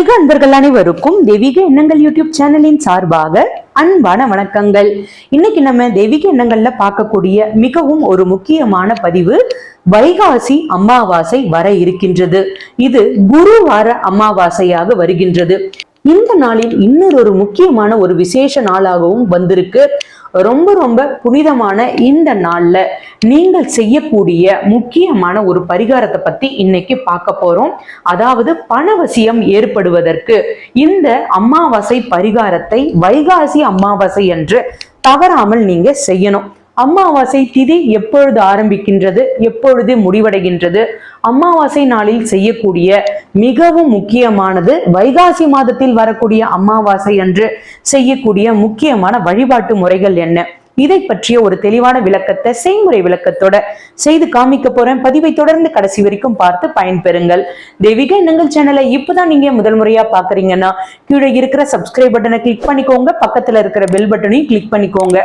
ஆன்மீக அன்பர்கள் அனைவருக்கும் தெய்வீக எண்ணங்கள் யூடியூப் சேனலின் சார்பாக அன்பான வணக்கங்கள். இன்னைக்கு நம்ம தெய்வீக எண்ணங்கள்ல பார்க்கக்கூடிய மிகவும் ஒரு முக்கியமான பதிவு வைகாசி அமாவாசை வர இருக்கின்றது. இது குருவார அமாவாசையாக வருகின்றது. இந்த நாளில் இன்னொரு ஒரு முக்கியமான ஒரு விசேஷ நாளாகவும் வந்திருக்கு. ரொம்ப ரொம்ப புனிதமான இந்த நாள்ல நீங்கள் செய்யக்கூடிய முக்கியமான ஒரு பரிகாரத்தை பத்தி இன்னைக்கு பார்க்க போறோம். அதாவது பணவசியம் ஏற்படுவதற்கு. இந்த அமாவாசை பரிகாரத்தை வைகாசி அமாவாசை என்று தவறாமல் நீங்க செய்யணும். அமாவாசை திதி எப்பொழுது ஆரம்பிக்கின்றது எப்பொழுது முடிவடைகின்றது? அமாவாசை நாளில் செய்யக்கூடிய மிகவும் முக்கியமானது வைகாசி மாதத்தில் வரக்கூடிய அமாவாசை அன்று செய்யக்கூடிய முக்கியமான வழிபாட்டு முறைகள் என்ன? இதை பற்றிய ஒரு தெளிவான விளக்கத்தை செய்முறை விளக்கத்தோட செய்து காமிக்க போறேன். பதிவை தொடர்ந்து கடைசி வரைக்கும் பார்த்து பயன்பெறுங்கள். தெய்வீக எண்ணங்கள் சேனலை இப்பதான் நீங்க முதல் முறையா பாக்குறீங்கன்னா கீழே இருக்கிற சப்ஸ்கிரைப் பட்டனை கிளிக் பண்ணிக்கோங்க. பக்கத்துல இருக்கிற பெல் பட்டனையும் கிளிக் பண்ணிக்கோங்க.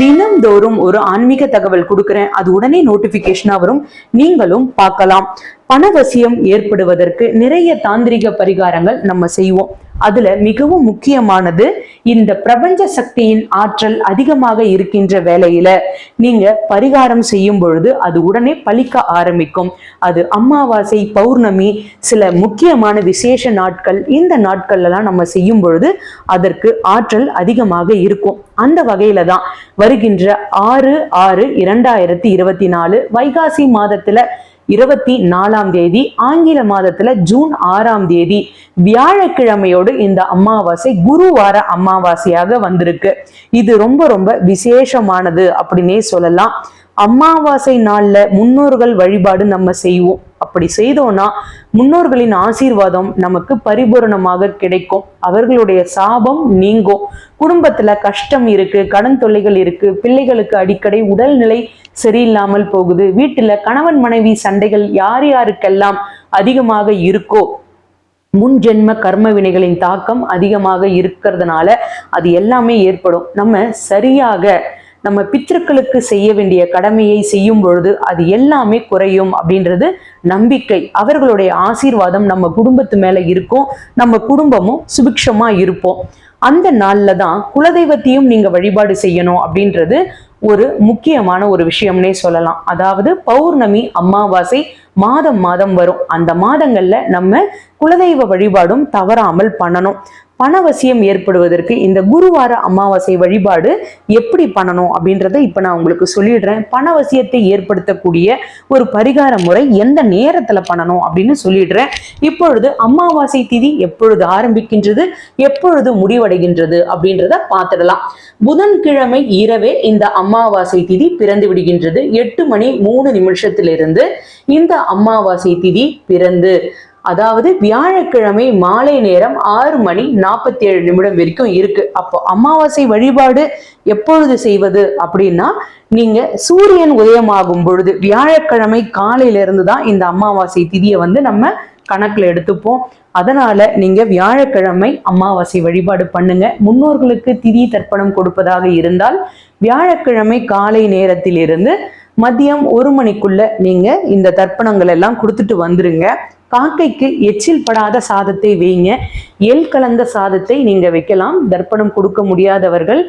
தினம்தோறும் ஒரு ஆன்மீக தகவல் கொடுக்குறேன். அது உடனே நோட்டிபிகேஷனா வரும். நீங்களும் பார்க்கலாம். பணவசியம் ஏற்படுவதற்கு நிறைய தாந்திரிக பரிகாரங்கள் நம்ம செய்வோம். அதுல மிகவும் முக்கியமானது இந்த பிரபஞ்ச சக்தியின் ஆற்றல் அதிகமாக இருக்கின்ற வேலையில நீங்க பரிகாரம் செய்யும் பொழுது அது உடனே பழிக்க ஆரம்பிக்கும். அது அமாவாசை பௌர்ணமி சில முக்கியமான விசேஷ நாட்கள் இந்த நாட்கள்ல எல்லாம் நம்ம செய்யும் பொழுது அதற்கு ஆற்றல் அதிகமாக இருக்கும். அந்த வகையில தான் வருகின்ற ஆறு ஆறு இரண்டாயிரத்தி இருபத்தி நாலு வைகாசி மாதத்துல இருபத்தி நாலாம் தேதி ஆங்கில மாதத்துல ஜூன் ஆறாம் தேதி வியாழக்கிழமையோடு இந்த அமாவாசை குருவார அமாவாசையாக வந்திருக்கு. இது ரொம்ப ரொம்ப விசேஷமானது அப்படின்னே சொல்லலாம். அமாவாசை நாளில் முன்னோர்கள் வழிபாடு நம்ம செய்வோம். அப்படி செய்தோம்னா முன்னோர்களின் ஆசீர்வாதம் நமக்கு பரிபூரணமாக கிடைக்கும். அவர்களுடைய சாபம் நீங்கும். குடும்பத்துல கஷ்டம் இருக்கு கடன் தொல்லைகள் இருக்கு பிள்ளைகளுக்கு அடிக்கடி உடல்நிலை சரியில்லாமல் போகுது வீட்டுல கணவன் மனைவி சண்டைகள் யார் யாருக்கெல்லாம் அதிகமாக இருக்கோ முன் ஜென்ம கர்ம வினைகளின் தாக்கம் அதிகமாக இருக்கிறதுனால அது எல்லாமே ஏற்படும். நம்ம சரியாக நம்ம பித்திருக்களுக்கு செய்ய வேண்டிய கடமையை செய்யும் பொழுது அது எல்லாமே குறையும் அப்படின்றது நம்பிக்கை. அவர்களுடைய ஆசீர்வாதம் நம்ம குடும்பத்து மேல இருக்கும். நம்ம குடும்பமும் சுபிக்ஷமா இருப்போம். அந்த நாள்ல தான் குலதெய்வத்தையும் நீங்க வழிபாடு செய்யணும் அப்படின்றது ஒரு முக்கியமான ஒரு விஷயம்னே சொல்லலாம். அதாவது பௌர்ணமி அமாவாசை மாதம் மாதம் வரும். அந்த மாதங்கள்ல நம்ம குலதெய்வ வழிபாடும் தவறாமல் பண்ணணும். பணவசியம் ஏற்படுவதற்கு இந்த குருவார அமாவாசை வழிபாடு எப்படி பண்ணணும் அப்படின்றத இப்ப நான் உங்களுக்கு சொல்லிடுறேன். பணவசியத்தை ஏற்படுத்தக்கூடிய ஒரு பரிகார முறை எந்த நேரத்துல பண்ணணும் அப்படின்னு சொல்லிடுறேன். இப்பொழுது அமாவாசை திதி எப்பொழுது ஆரம்பிக்கின்றது எப்பொழுது முடிவடைகின்றது அப்படின்றத பார்த்துடலாம். புதன்கிழமை இரவே இந்த அமாவாசை திதி பிறந்து விடுகின்றது. எட்டு மணி மூணு நிமிஷத்திலிருந்து இந்த அமாவாசை திதி பிறந்து அதாவது வியாழக்கிழமை மாலை நேரம் ஆறு மணி நாற்பத்தி ஏழு நிமிடம் வரைக்கும் இருக்கு. அப்போ அமாவாசை வழிபாடு எப்பொழுது செய்வது அப்படின்னா நீங்க சூரியன் உதயமாகும் பொழுது வியாழக்கிழமை காலையில இருந்து தான் இந்த அமாவாசை திதியை வந்து நம்ம கணக்குல எடுத்துப்போம். அதனால நீங்க வியாழக்கிழமை அமாவாசை வழிபாடு பண்ணுங்க. முன்னோர்களுக்கு திதி தர்ப்பணம் கொடுப்பதாக இருந்தால் வியாழக்கிழமை காலை நேரத்தில் இருந்து மதியம் ஒரு மணிக்குள்ள நீங்க இந்த தர்ப்பணங்கள் எல்லாம் கொடுத்துட்டு வந்துருங்க. காக்கைக்கு எச்சில் படாத சாதத்தை வைங்க. எள் கலந்த சாதத்தை நீங்க வைக்கலாம். தர்ப்பணம் கொடுக்க முடியாதவர்கள்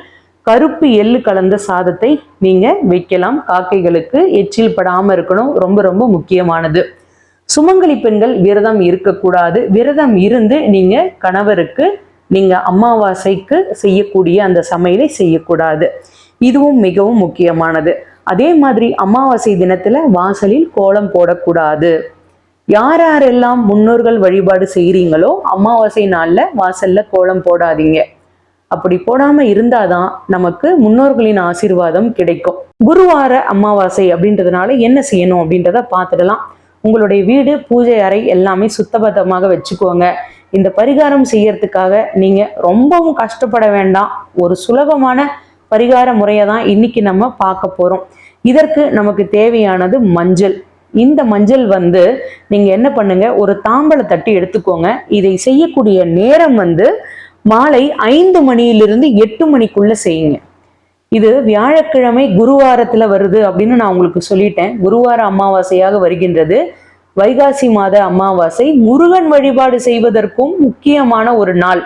கருப்பு எள்ளு கலந்த சாதத்தை நீங்க வைக்கலாம். காக்கைகளுக்கு எச்சில் படாம இருக்கணும். ரொம்ப ரொம்ப முக்கியமானது. சுமங்கலி பெண்கள் விரதம் இருக்கக்கூடாது. விரதம் இருந்து நீங்க கணவருக்கு நீங்க அமாவாசைக்கு செய்யக்கூடிய அந்த சமையலை செய்யக்கூடாது. இதுவும் மிகவும் முக்கியமானது. அதே மாதிரி அமாவாசை தினத்துல வாசலில் கோலம் போடக்கூடாது. யார் யாரெல்லாம் முன்னோர்கள் வழிபாடு செய்கிறீங்களோ அமாவாசை நாள்ல வாசல்ல கோலம் போடாதீங்க. அப்படி போடாம இருந்தாதான் நமக்கு முன்னோர்களின் ஆசீர்வாதம் கிடைக்கும். குருவார அமாவாசை அப்படின்றதுனால என்ன செய்யணும் அப்படின்றத பார்த்துடலாம். உங்களுடைய வீடு பூஜை அறை எல்லாமே சுத்தபத்தமாக வச்சுக்கோங்க. இந்த பரிகாரம் செய்யறதுக்காக நீங்க ரொம்பவும் கஷ்டப்பட வேண்டாம். ஒரு சுலபமான பரிகார முறையை தான் இன்னைக்கு நம்ம பார்க்க போறோம். இதற்கு நமக்கு தேவையானது மஞ்சள். இந்த மஞ்சள் வந்து நீங்க என்ன பண்ணுங்க? ஒரு தாம்பளை தட்டி எடுத்துக்கோங்க. இதை செய்யக்கூடிய நேரம் வந்து மாலை ஐந்து மணியிலிருந்து எட்டு மணிக்குள்ள செய்யுங்க. இது வியாழக்கிழமை குருவாரத்துல வருது அப்படின்னு நான் உங்களுக்கு சொல்லிட்டேன். குருவார அமாவாசையாக வருகின்றது. வைகாசி மாத அமாவாசை. முருகன் வழிபாடு செய்வதற்கும் முக்கியமான ஒரு நாள்.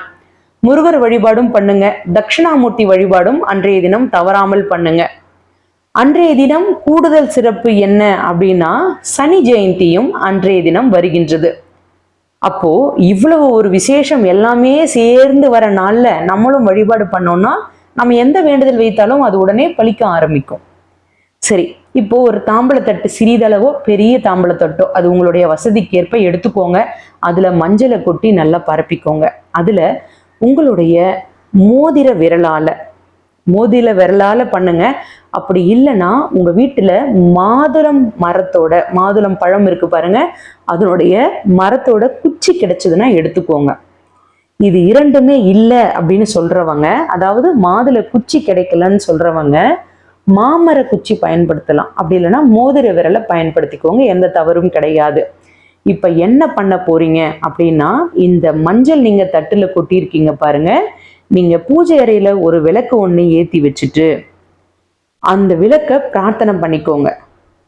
முருகர் வழிபாடும் பண்ணுங்க. தட்சிணாமூர்த்தி வழிபாடும் அன்றைய தினம் தவறாமல் பண்ணுங்க. அன்றைய தினம் கூடுதல் சிறப்பு என்ன அப்படின்னா சனி ஜெயந்தியும் அன்றைய தினம் வருகின்றது. அப்போ இவ்வளவு ஒரு விசேஷம் எல்லாமே சேர்ந்து வர நாளில் நம்மளும் வழிபாடு பண்ணோம்னா நம்ம எந்த வேண்டுதல் வைத்தாலும் அது உடனே பழிக்க ஆரம்பிக்கும். சரி இப்போ ஒரு தாம்பளத்தட்டு சிறிதளவோ பெரிய தாம்பளத்தட்டோ அது உங்களுடைய வசதிக்கேற்ப எடுத்துக்கோங்க. அதுல மஞ்சளை கொட்டி நல்லா பரப்பிக்கோங்க. அதுல உங்களுடைய மோதிர விரலால மோதிர விரலால பண்ணுங்க. அப்படி இல்லைன்னா உங்க வீட்டுல மாதுளம் மரத்தோட மாதுளம் பழம் இருக்கு பாருங்க. அதனுடைய மரத்தோட குச்சி கிடைச்சதுன்னா எடுத்துக்கோங்க. இது இரண்டுமே இல்லை அப்படின்னு சொல்றவங்க அதாவது மாதுளை குச்சி கிடைக்கலன்னு சொல்றவங்க மாமர குச்சி பயன்படுத்தலாம். அப்படி இல்லைன்னா மோதிர விரலை பயன்படுத்திக்கோங்க. எந்த தவறும் கிடையாது. இப்ப என்ன பண்ண போறீங்க அப்படின்னா இந்த மஞ்சள் நீங்க தட்டுல கொட்டியிருக்கீங்க பாருங்க. நீங்க பூஜை அறையில ஒரு விளக்கு ஒண்ணு ஏத்தி வச்சுட்டு அந்த விளக்கை பிரார்த்தனை பண்ணிக்கோங்க.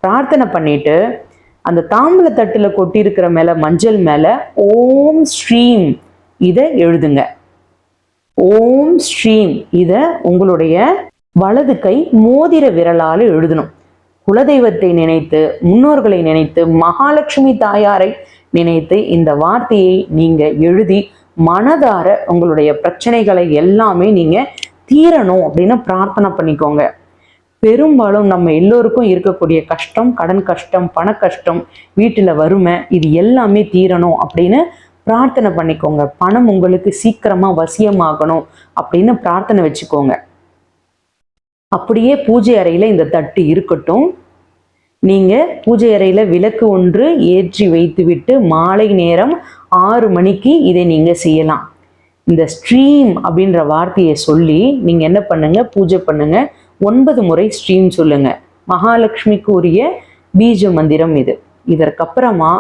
பிரார்த்தனை பண்ணிட்டு அந்த தாம்பல தட்டுல கொட்டியிருக்கிற மேல மஞ்சள் மேல ஓம் ஸ்ரீம் இதை எழுதுங்க. ஓம் ஸ்ரீம் இதை உங்களுடைய வலது கை மோதிர விரலால் எழுதணும். குலதெய்வத்தை நினைத்து முன்னோர்களை நினைத்து மகாலட்சுமி தாயாரை நினைத்து இந்த வார்த்தையை நீங்க எழுதி மனதார உங்களுடைய பிரச்சனைகளை எல்லாமே நீங்க தீரணும் அப்படின்னு பிரார்த்தனை பண்ணிக்கோங்க. பெரும்பாலும் நம்ம எல்லோருக்கும் இருக்கக்கூடிய கஷ்டம் கடன் கஷ்டம் பண கஷ்டம் வீட்டில் வறுமை இது எல்லாமே தீரணும் அப்படின்னு பிரார்த்தனை பண்ணிக்கோங்க. பணம் உங்களுக்கு சீக்கிரமா வசியமாகணும் அப்படின்னு பிரார்த்தனை வச்சுக்கோங்க. அப்படியே பூஜை அறையில இந்த தட்டு இருக்கட்டும். நீங்கள் பூஜை அறையில் விளக்கு ஒன்று ஏற்றி வைத்துவிட்டு மாலை நேரம் ஆறு மணிக்கு இதை நீங்கள் செய்யலாம். இந்த ஸ்ட்ரீம் அப்படின்ற வார்த்தையை சொல்லி நீங்கள் என்ன பண்ணுங்கள் பூஜை பண்ணுங்க. ஒன்பது முறை ஸ்ட்ரீம் சொல்லுங்கள் மகாலட்சுமிக்கு உரிய பீஜ மந்திரம் இது. இதற்கப்புறமா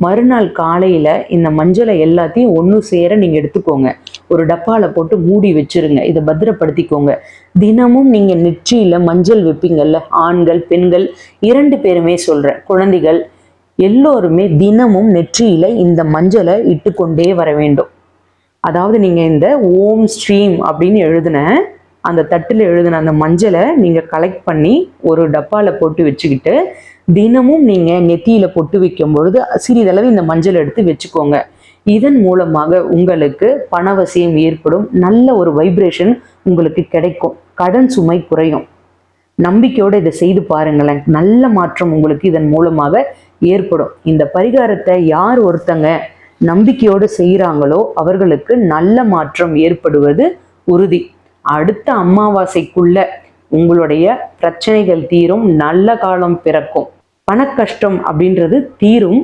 மறுநாள் காலையில இந்த மஞ்சளை எல்லாத்தையும் ஒன்று சேர நீங்க எடுத்துக்கோங்க. ஒரு டப்பால போட்டு மூடி வச்சிருங்க. இதை பத்திரப்படுத்திக்கோங்க. தினமும் நீங்க நெற்றியில மஞ்சள் வைப்பீங்கல்ல? ஆண்கள் பெண்கள் இரண்டு பேருமே சொல்கிறேன் குழந்தைகள் எல்லோருமே தினமும் நெற்றியில இந்த மஞ்சளை இட்டுக்கொண்டே வர வேண்டும். அதாவது நீங்க இந்த ஓம் ஸ்ரீம் அப்படின்னு எழுதின அந்த தட்டில் எழுதின அந்த மஞ்சளை நீங்கள் கலெக்ட் பண்ணி ஒரு டப்பாவில் போட்டு வச்சுக்கிட்டு தினமும் நீங்கள் நெத்தியில் பொட்டு வைக்கும் பொழுது சிறிதளவு இந்த மஞ்சள் எடுத்து வச்சுக்கோங்க. இதன் மூலமாக உங்களுக்கு பணவசியம் ஏற்படும் நல்ல ஒரு வைப்ரேஷன் உங்களுக்கு கிடைக்கும். கடன் சுமை குறையும். நம்பிக்கையோடு இதை செய்து பாருங்களேன். நல்ல மாற்றம் உங்களுக்கு இதன் மூலமாக ஏற்படும். இந்த பரிகாரத்தை யார் ஒருத்தங்க நம்பிக்கையோடு செய்கிறாங்களோ அவர்களுக்கு நல்ல மாற்றம் ஏற்படுவது உறுதி. அடுத்த அமாவாசைக்குள்ள உங்களுடைய பிரச்சனைகள் தீரும் நல்ல காலம் பிறக்கும். பணக்கஷ்டம் அப்படின்றது தீரும்.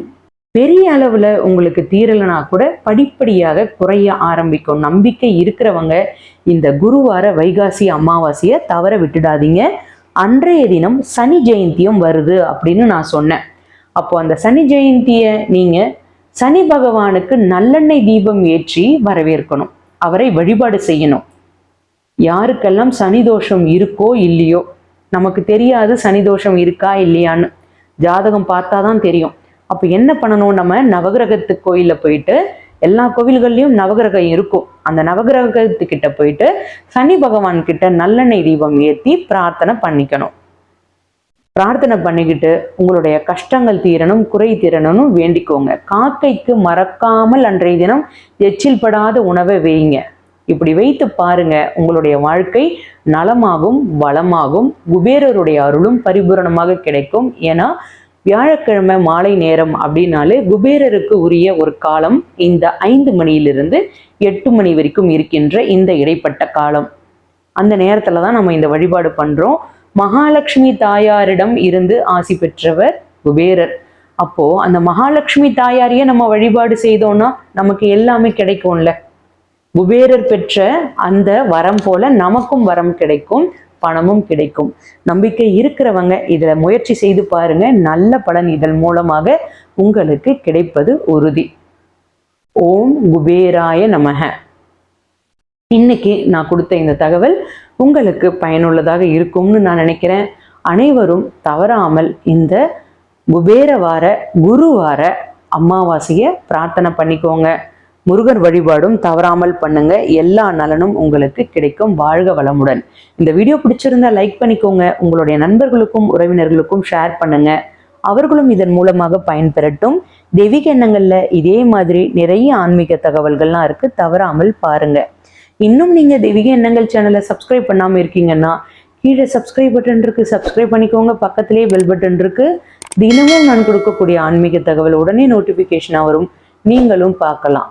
பெரிய அளவில் உங்களுக்கு தீரலைனா கூட படிப்படியாக குறைய ஆரம்பிக்கும். நம்பிக்கை இருக்கிறவங்க இந்த குருவார வைகாசி அமாவாசையை தவற விட்டுடாதீங்க. அன்றைய தினம் சனி ஜெயந்தியும் வருது அப்படின்னு நான் சொன்னேன். அப்போ அந்த சனி ஜெயந்தியை நீங்க சனி பகவானுக்கு நல்லெண்ணெய் தீபம் ஏற்றி வரவேற்கணும். அவரை வழிபாடு செய்யணும். யாருக்கெல்லாம் சனி தோஷம் இருக்கோ இல்லையோ நமக்கு தெரியாது சனி தோஷம் இருக்கா இல்லையான்னு. ஜாதகம் பார்த்தா தான் தெரியும். அப்போ என்ன பண்ணணும் நம்ம? நவகிரகத்து கோயிலில் போயிட்டு எல்லா கோவில்கள்லையும் நவகிரகம் இருக்கும். அந்த நவகிரகத்துக்கிட்ட போயிட்டு சனி பகவான் கிட்ட நல்லெண்ணெய் தீபம் ஏற்றி பிரார்த்தனை பண்ணிக்கணும். பிரார்த்தனை பண்ணிக்கிட்டு உங்களுடைய கஷ்டங்கள் தீரணும் குறை தீரணும்னு வேண்டிக்கோங்க. காக்கைக்கு மறக்காமல் அன்றைய தினம் எச்சில் படாத உணவை வைங்க இப்படி வைத்து பாருங்க உங்களுடைய வாழ்க்கை நலமாகும் வளமாகும் குபேரருடைய அருளும் பரிபூரணமாக கிடைக்கும். ஏன்னா வியாழக்கிழமை மாலை நேரம் அப்படின்னாலே குபேரருக்கு உரிய ஒரு காலம் இந்த ஐந்து மணியிலிருந்து எட்டு மணி வரைக்கும் இருக்கின்ற இந்த இடைப்பட்ட காலம். அந்த நேரத்துல தான் நம்ம இந்த வழிபாடு பண்றோம். மகாலட்சுமி தாயாரிடம் இருந்து ஆசி பெற்றவர் குபேரர். அப்போ அந்த மகாலட்சுமி தாயாரையே நம்ம வழிபாடு செய்தோம்னா நமக்கு எல்லாமே கிடைக்கும்ல. குபேரர் பெற்ற அந்த வரம் போல நமக்கும் வரம் கிடைக்கும் பணமும் கிடைக்கும். நம்பிக்கை இருக்கிறவங்க இதில் முயற்சி செய்து பாருங்க. நல்ல பலன் இதன் மூலமாக உங்களுக்கு கிடைப்பது உறுதி. ஓம் குபேராய நமக. இன்னைக்கு நான் கொடுத்த இந்த தகவல் உங்களுக்கு பயனுள்ளதாக இருக்கும்னு நான் நினைக்கிறேன். அனைவரும் தவறாமல் இந்த குபேர வார குரு வார அமாவாசையை பிரார்த்தனை பண்ணிக்கோங்க. முருகர் வழிபாடும் தவறாமல் பண்ணுங்க. எல்லா நலனும் உங்களுக்கு கிடைக்கும். வாழ்க வளமுடன். இந்த வீடியோ பிடிச்சிருந்தா லைக் பண்ணிக்கோங்க. உங்களுடைய நண்பர்களுக்கும் உறவினர்களுக்கும் ஷேர் பண்ணுங்க. அவர்களும் இதன் மூலமாக பயன்பெறட்டும். தெய்வீக எண்ணங்கள்ல இதே மாதிரி நிறைய ஆன்மீக தகவல்கள்லாம் இருக்கு. தவறாமல் பாருங்க. இன்னும் நீங்க தெய்வீக எண்ணங்கள் சேனலை சப்ஸ்கிரைப் பண்ணாம இருக்கீங்கன்னா கீழே சப்ஸ்கிரைப் பட்டன் இருக்கு. சப்ஸ்கிரைப் பண்ணிக்கோங்க. பக்கத்திலேயே பெல் பட்டன் இருக்கு. தினமும் நான் கொடுக்கக்கூடிய ஆன்மீக தகவல் உடனே நோட்டிபிகேஷனாக வரும். நீங்களும் பார்க்கலாம்.